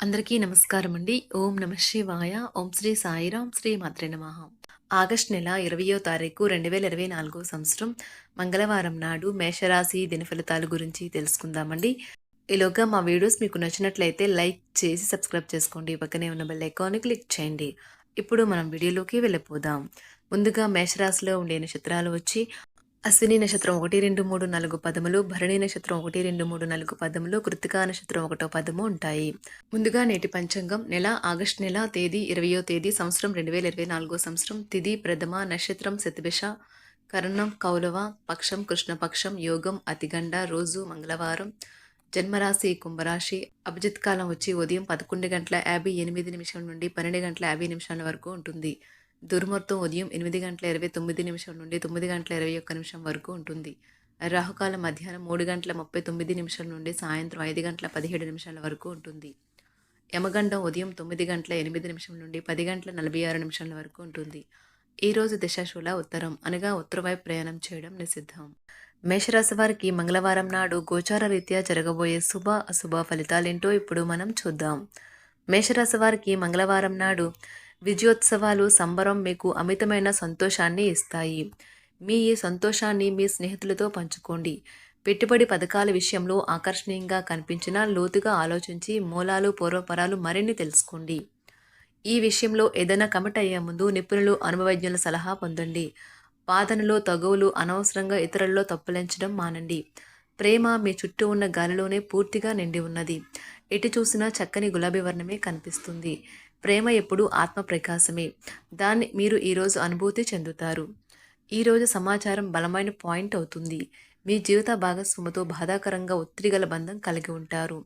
అందరికీ నమస్కారం అండి. ఓం నమ శివాయ. ఓం శ్రీ సాయిరాం శ్రీ మాత్రే నమ. ఆగస్ట్ నెల ఇరవయో తారీఖు రెండు వేల ఇరవై నాలుగో సంవత్సరం మంగళవారం నాడు మేషరాశి దినఫలితాల గురించి తెలుసుకుందామండి. ఈలోగా మా వీడియోస్ మీకు నచ్చినట్లయితే లైక్ చేసి సబ్స్క్రైబ్ చేసుకోండి. పక్కనే ఉన్న బెల్ ఐకాన్ని క్లిక్ చేయండి. ఇప్పుడు మనం వీడియోలోకి వెళ్ళిపోదాం. ముందుగా మేషరాశిలో ఉండే నక్షత్రాలు వచ్చి అశ్విని నక్షత్రం ఒకటి రెండు మూడు నాలుగు పదములు భరణి నక్షత్రం ఒకటి రెండు మూడు నాలుగు పదములు కృతికా నక్షత్రం ఒకటో పదము ఉంటాయి. ముందుగా నేటి పంచాంగం నెల ఆగస్టు నెల తేదీ ఇరవయో తేదీ సంవత్సరం రెండు వేల ఇరవై నాలుగో సంవత్సరం తిది ప్రథమ నక్షత్రం శతభిష కరణం కౌలవ పక్షం కృష్ణపక్షం యోగం అతిగండ రోజు మంగళవారం జన్మరాశి కుంభరాశి అభిజిత్ కాలం వచ్చి ఉదయం పదకొండు గంటల యాభై ఎనిమిది నిమిషం నుండి పన్నెండు గంటల యాభై నిమిషాల వరకు ఉంటుంది. దుర్ముహూర్తం ఉదయం ఎనిమిది గంటల ఇరవై తొమ్మిది నిమిషం నుండి తొమ్మిది గంటల ఇరవై ఒక్క నిమిషం వరకు ఉంటుంది. రాహుకాలం మధ్యాహ్నం మూడు గంటల ముప్పై తొమ్మిది నిమిషాల నుండి సాయంత్రం ఐదు గంటల పదిహేడు నిమిషాల వరకు ఉంటుంది. యమగండం ఉదయం తొమ్మిది గంటల ఎనిమిది నిమిషం నుండి పది గంటల నలభై ఆరు నిమిషాల వరకు ఉంటుంది. ఈరోజు దిశాశూల ఉత్తరం అనగా ఉత్తరవైపు ప్రయాణం చేయడం నిషిద్ధం. మేషరాశి వారికి మంగళవారం నాడు గోచార రీత్యా జరగబోయే శుభ అశుభ ఫలితాలేంటో ఇప్పుడు మనం చూద్దాం. మేషరాశి వారికి మంగళవారం నాడు విజయోత్సవాలు సంబరం మీకు అమితమైన సంతోషాన్ని ఇస్తాయి. మీ ఈ సంతోషాన్ని మీ స్నేహితులతో పంచుకోండి. పెట్టుబడి పథకాల విషయంలో ఆకర్షణీయంగా కనిపించిన లోతుగా ఆలోచించి మూలాలు పూర్వపరాలు మరిన్ని తెలుసుకోండి. ఈ విషయంలో ఏదైనా కమిట్ అయ్యే ముందు నిపుణులు అనుభవజ్ఞుల సలహా పొందండి. వాదనలో తగువులు అనవసరంగా ఇతరుల్లో తప్పులించడం మానండి. ప్రేమ మీ చుట్టూ ఉన్న గాలిలోనే పూర్తిగా నిండి ఉన్నది. ఎటు చూసినా చక్కని గులాబీ వర్ణమే కనిపిస్తుంది. ప్రేమ ఎప్పుడు ఆత్మ ప్రకాశమే దాన్ని మీరు ఈరోజు అనుభూతి చెందుతారు. ఈరోజు సమాచారం బలమైన పాయింట్ అవుతుంది. మీ జీవిత భాగస్వామితో బాధాకరంగా ఒత్తిడిగల బంధం కలిగి ఉంటారు.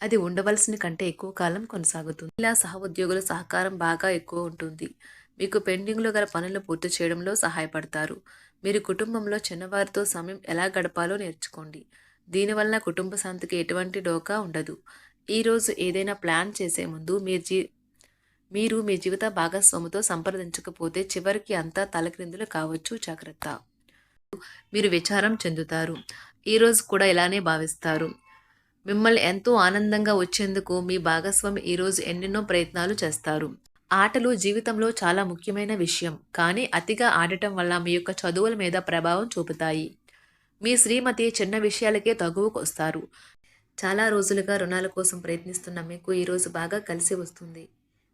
అది ఉండవలసిన కంటే ఎక్కువ కాలం కొనసాగుతుంది. ఇలా సహ ఉద్యోగుల సహకారం బాగా ఎక్కువ ఉంటుంది. మీకు పెండింగ్లో గల పనులు పూర్తి చేయడంలో సహాయపడతారు. మీరు కుటుంబంలో చిన్నవారితో సమయం ఎలా గడపాలో నేర్చుకోండి. దీనివలన కుటుంబ శాంతికి ఎటువంటి డోకా ఉండదు. ఈరోజు ఏదైనా ప్లాన్ చేసే ముందు మీరు జీ మీరు మీ జీవిత భాగస్వామితో సంప్రదించకపోతే చివరికి అంతా తలక్రిందులు కావచ్చు. జాగ్రత్త. మీరు విచారం చెందుతారు. ఈరోజు కూడా ఇలానే భావిస్తారు. మిమ్మల్ని ఎంతో ఆనందంగా వచ్చేందుకు మీ భాగస్వామి ఈరోజు ఎన్నెన్నో ప్రయత్నాలు చేస్తారు. ఆటలు జీవితంలో చాలా ముఖ్యమైన విషయం. కానీ అతిగా ఆడటం వల్ల మీ యొక్క చదువుల మీద ప్రభావం చూపుతాయి. మీ శ్రీమతి చిన్న విషయాలకే తగువకొస్తారు చాలా రోజులుగా రుణాల కోసం ప్రయత్నిస్తున్న మీకు ఈరోజు బాగా కలిసి వస్తుంది.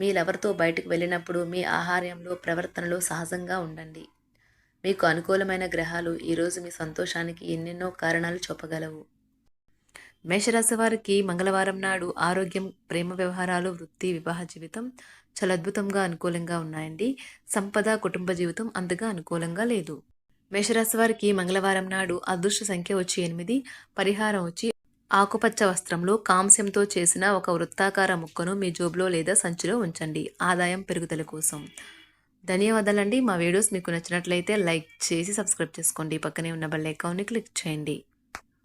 మీ లవర్తో బయటకు వెళ్ళినప్పుడు మీ ఆహార్యంలో ప్రవర్తనలో సహజంగా ఉండండి. మీకు అనుకూలమైన గ్రహాలు ఈరోజు మీ సంతోషానికి ఎన్నెన్నో కారణాలు చూపగలవు. మేషరాశి వారికి మంగళవారం నాడు ఆరోగ్యం ప్రేమ వ్యవహారాలు వృత్తి వివాహ జీవితం చాలా అద్భుతంగా అనుకూలంగా ఉన్నాయండి. సంపద కుటుంబ జీవితం అంతగా అనుకూలంగా లేదు. మేషరాశి వారికి మంగళవారం నాడు అదృష్ట సంఖ్య వచ్చి ఎనిమిది పరిహారం వచ్చి ఆకుపచ్చ వస్త్రంలో కాంస్యంతో చేసిన ఒక వృత్తాకార ముక్కను మీ జోబులో లేదా సంచిలో ఉంచండి. ఆదాయం పెరుగుదల కోసం. ధన్యవాదాలండి. మా వీడియోస్ మీకు నచ్చినట్లయితే లైక్ చేసి సబ్స్క్రైబ్ చేసుకోండి. పక్కనే ఉన్న బెల్ ఐకాన్ని క్లిక్ చేయండి.